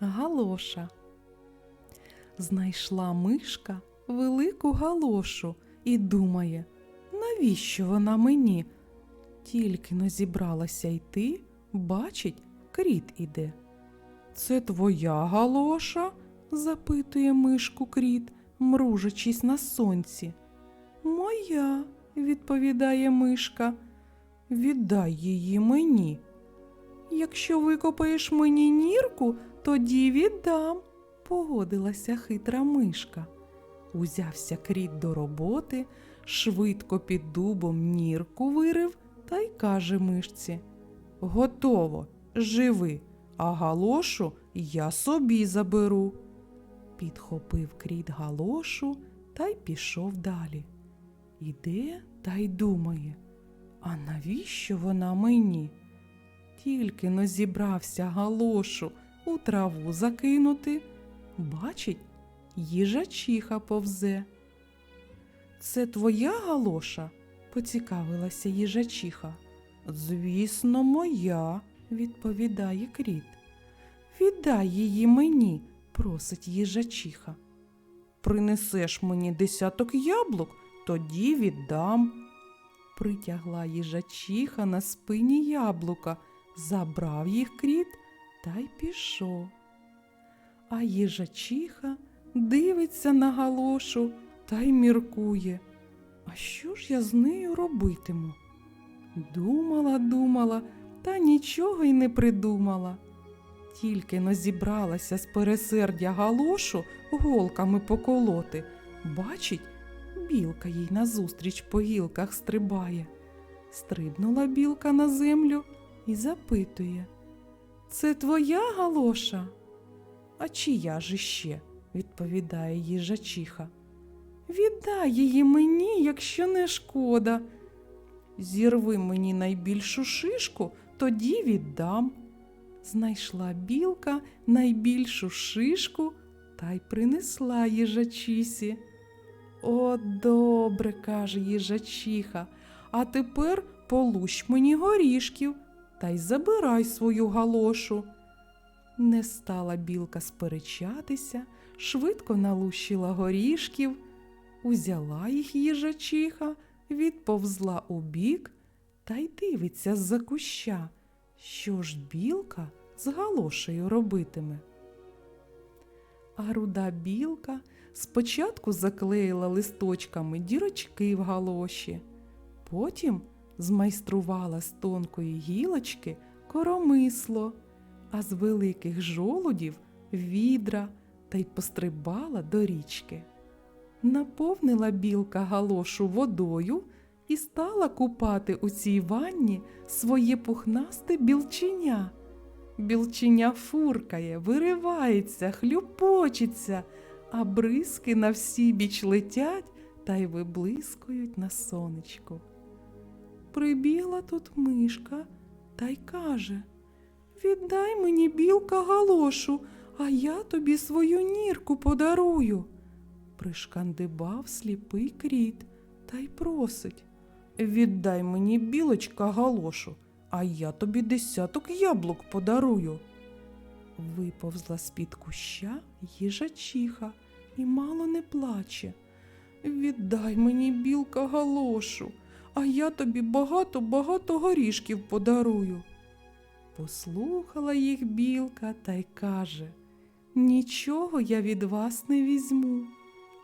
Галоша. Знайшла мишка велику галошу і думає, навіщо вона мені? Тільки но зібралася йти, бачить, кріт іде. Це твоя галоша? запитує мишку кріт, мружачись на сонці. Моя, відповідає мишка. Віддай її мені. Якщо викопаєш мені нірку, тоді віддам, погодилася хитра мишка. Узявся кріт до роботи, швидко під дубом нірку вирив та й каже мишці: Готово, живи, а галошу я собі заберу. Підхопив кріт галошу та й пішов далі. Іде та й думає, а навіщо вона мені? Тільки но зібрався галошу у траву закинути, бачить, їжачиха повзе. Це твоя галоша? поцікавилася їжачиха. Звісно, моя, відповідає кріт. Віддай її мені, просить їжачиха. Принесеш мені десяток яблук, тоді віддам. Притягла їжачиха на спині яблука, забрав їх кріт та й пішов. А їжачиха дивиться на галошу та й міркує. А що ж я з нею робитиму? Думала, думала, та нічого й не придумала. Тільки но зібралася з пересердя галошу голками поколоти. Бачить, білка їй назустріч по гілках стрибає. Стрибнула білка на землю і запитує. Це твоя галоша? А чия ж іще? відповідає їжачиха. Віддай її мені, якщо не шкода. Зірви мені найбільшу шишку, тоді віддам. Знайшла білка найбільшу шишку та й принесла їжачісі. О, добре, каже їжачиха, а тепер полущ мені горішків та й забирай свою галошу. Не стала білка сперечатися, швидко налущила горішків, узяла їх їжачиха, відповзла у бік та й дивиться з-за куща, що ж білка з галошею робитиме. А руда білка спочатку заклеїла листочками дірочки в галоші, потім змайструвала з тонкої гілочки коромисло, а з великих жолудів відра та й пострибала до річки. Наповнила білка галошу водою і стала купати у цій ванні своє пухнасте білченя. Білченя фуркає, виривається, хлюпочеться, а бризки на всі біч летять та й виблискують на сонечку. Прибігла тут мишка та й каже Віддай мені білка галошу, а я тобі свою нірку подарую. Пришкандибав сліпий кріт та й просить Віддай мені білочка галошу, а я тобі десяток яблук подарую. Виповзла з-під куща їжачиха і мало не плаче. Віддай мені білка галошу, а я тобі багато-багато горішків подарую. Послухала їх білка та й каже Нічого я від вас не візьму,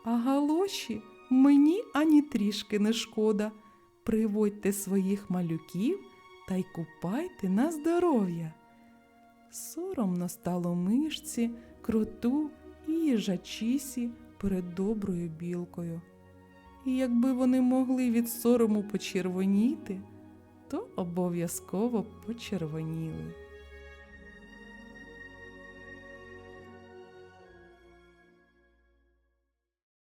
а галоші мені ані трішки не шкода. Приводьте своїх малюків та й купайте на здоров'я. Соромно стало мишці, кроту і їжачісі перед доброю білкою. І якби вони могли від сорому почервоніти, то обов'язково почервоніли.